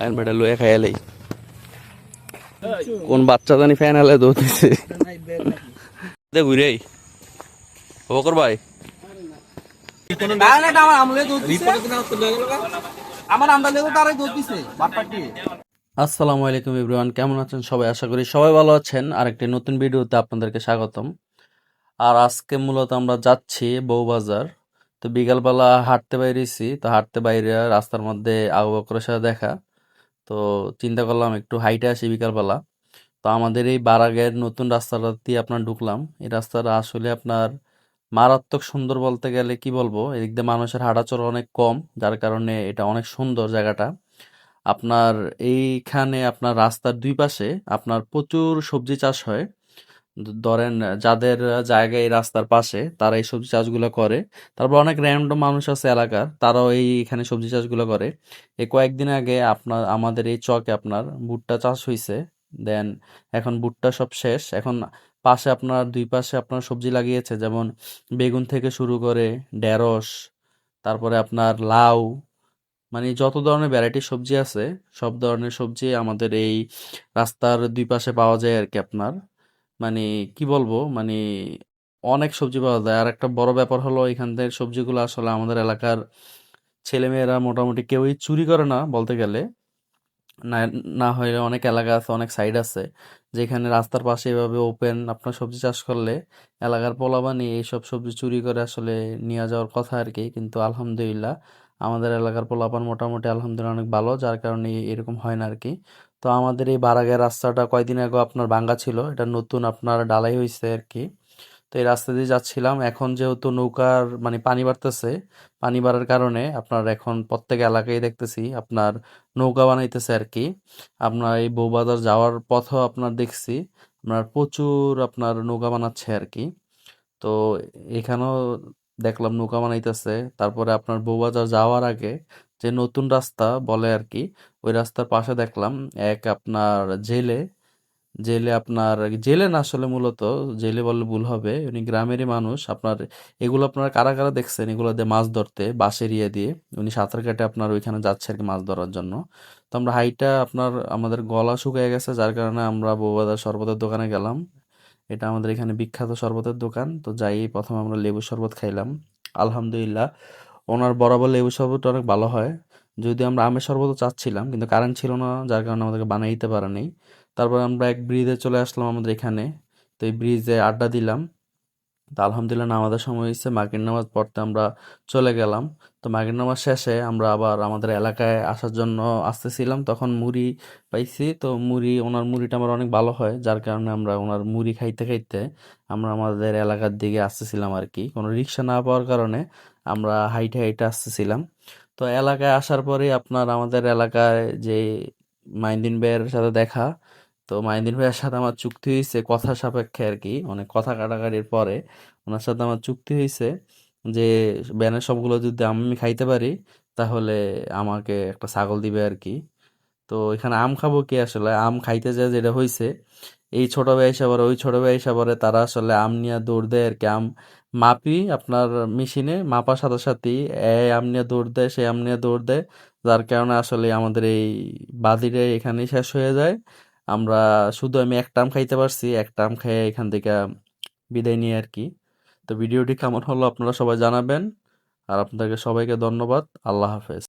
Ion বেটা লয়ে খাইয়ালেই কোন বাচ্চা জানি ফ্যান আলে দৌড়তেছে। দে ঘুরে বকর ভাই। আসসালামু আলাইকুম এভরিওয়ান কেমন আছেন সবাই? আশা করি সবাই ভালো আছেন। আর একটি নতুন ভিডিওতে আপনাদেরকে স্বাগতম। আর আজকে মূলত আমরা যাচ্ছি বউবাজার। তো বিকালবেলা হাঁটতে বাইরেছি তো হাঁটতে বাইরে রাস্তার মধ্যে আবু বকরের সাথে দেখা। তো চিন্তা করলাম একটু হাইটে আসি বিকালবেলা। তো আমাদের এই বারাগের নতুন রাস্তাটা দিয়ে আপনার ঢুকলাম। এই রাস্তাটা আসলে আপনার মারাত্মক সুন্দর বলতে গেলে কি বলব? এদিক দিয়ে মানুষের হাঁটাচলা অনেক কম, যার কারণে এটা অনেক সুন্দর জায়গাটা। আপনার এইখানে আপনার রাস্তার দুই পাশে আপনার প্রচুর সবজি চাষ হয়। ধরেন, যাদের জায়গা এই রাস্তার পাশে তারা এই সবজি চাষগুলো করে। তারপর অনেক র্যান্ডম মানুষ আছে এলাকার, তারাও এই এখানে সবজি চাষগুলো করে। এই কয়েকদিন আগে আপনার, আমাদের এই চকে আপনার ভুট্টা চাষ হয়েছে দেন এখন ভুট্টা সব শেষ। এখন পাশে আপনার, দুই পাশে আপনার সবজি লাগিয়েছে। যেমন বেগুন থেকে শুরু করে ঢেঁড়স, তারপরে আপনার লাউ মানে যত ধরনের ভ্যারাইটি সবজি আছে, সব ধরনের সবজি আমাদের এই রাস্তার দুই পাশে পাওয়া যায় আর কি আপনার। মানে কি বলব? মানে অনেক সবজি পাওয়া যায়। আর একটা বড় ব্যাপার হলো এখান থেকে সবজিগুলো আসলে আমাদের এলাকার ছেলেমেয়েরা মোটামুটি কেউই চুরি করে না বলতে গেলে। না না হলে অনেক এলাকা আছে, অনেক সাইড আছে, যেখানে রাস্তার পাশে এভাবে ওপেন আপনার সবজি চাষ করলে এলাকার পোলাপানি এইসব সবজি চুরি করে আসলে নিয়ে যাওয়ার কথা আর কি কিন্তু আলহামদুলিল্লাহ আমাদের এলাকার পোলাপান মোটামুটি আলহামদুলিল্লাহ অনেক ভালো, যার কারণে এরকম হয় না আর কি তো আমাদের এই বারাগের রাস্তাটা কয়দিন আগে আপনার ভাঙ্গা ছিল, এটা নতুন আপনার ডালাই হয়েছে আর কি তো এই রাস্তা দিয়ে যাচ্ছিলাম, এখন যেহেতু নৌকার মানে পানি বাড়তেছে, পানি বাড়ার কারণে আপনার এখন প্রত্যেক এলাকায় দেখতেছি আপনার নৌকা বানাইতেছে আর কি আপনার এই বৌবাজার যাওয়ার পথও আপনার দেখছি, আপনার প্রচুর আপনার নৌকা বানাচ্ছে আর কি তো এখানেও দেখলাম নৌকা বানাইতেছে। তারপরে আপনার বউবাজার যাওয়ার আগে যে নতুন রাস্তা বলে আর কি ওই রাস্তার পাশে দেখলাম এক আপনার জেলে জেলে আপনার, জেলে না আসলে মূলত, জেলে বললে ভুল হবে, উনি গ্রামেরই মানুষ, আপনার এগুলো আপনারা কারা কারা দেখছেন? এগুলো দিয়ে মাছ ধরতে বাঁশের ইয়ে দিয়ে, উনি সাঁতার কেটে আপনার ওইখানে যাচ্ছে আর কি মাছ ধরার জন্য। তো আমরা হাইটা আপনার, আমাদের গলা শুকিয়ে গেছে, যার কারণে আমরা বউবাজার শরবতের দোকানে গেলাম। এটা আমাদের এখানে বিখ্যাত শরবতের দোকান। তো যাই প্রথম আমরা লেবু শরবত খাইলাম। আলহামদুলিল্লাহ, ওনার বরাবর লেবু শরবত অনেক ভালো হয়। যদি আমরা আমের শরবতও চাচ্ছিলাম, কিন্তু কারেন্ট ছিল না, যার কারণে আমাদেরকে বানিয়ে দিতে পারেনি। তারপর আমরা এক ব্রিজে চলে আসলাম আমাদের এখানে। তো এই ব্রিজে আড্ডা দিলাম। তো আলহামদুলিল্লাহ নামাজের সময় হয়েছে মাগরিব নামাজ পড়তে আমরা চলে গেলাম। তো মাগরিব নামাজ শেষে আমরা আবার আমাদের এলাকায় আসার জন্য আসতেছিলাম, তখন মুড়ি পাইছি। তো মুড়ি, ওনার মুড়িটা আমার অনেক ভালো হয়, যার কারণে আমরা ওনার মুড়ি খাইতে খাইতে আমরা আমাদের এলাকার দিকে আসতেছিলাম আর কি। কোনো রিক্সা না পাওয়ার কারণে আমরা হাইটে হাইটে আসতেছিলাম। তো এলাকায় আসার পরে আপনার আমাদের এলাকায় যে মাইন্দিন ভাইয়ের সাথে দেখা তো মাইন্দিন ভাইয়ের সাথে আমার চুক্তি হয়েছে কথা সাপেক্ষে আর কি অনেক কথা কাটাকাটির পরে ওনার সাথে আমার চুক্তি হয়েছে যে ব্যানের সবগুলো যদি আমি খাইতে পারি তাহলে আমাকে একটা ছাগল দিবে আর কি। তো এখানে আম খাব কি আসলে? আম খাইতে যায় যেটা হয়েছে এই ছোট ভাই সাবারে ওই ছোট ভাই সাবারে তারা আসলে আম নিয়ে দৌড় দেয় আর কি। আম মাপি আপনার মেশিনে, মাপার সাথে সাথেই এ আম নিয়ে দৌড় দেয়, সে আম নিয়ে দৌড় দেয়, যার কারণে আসলে আমাদের এই বাদিটা এখানেই শেষ হয়ে যায়। আমরা শুধু আমি একটা টার্ম খাইতে পারছি, এক টার্ম খেয়ে এখান থেকে বিদায় নিয়ে আর কি। তো ভিডিওটি কেমন হলো আপনারা সবাই জানাবেন। আর আপনাদেরকে সবাইকে ধন্যবাদ। আল্লাহ হাফেজ।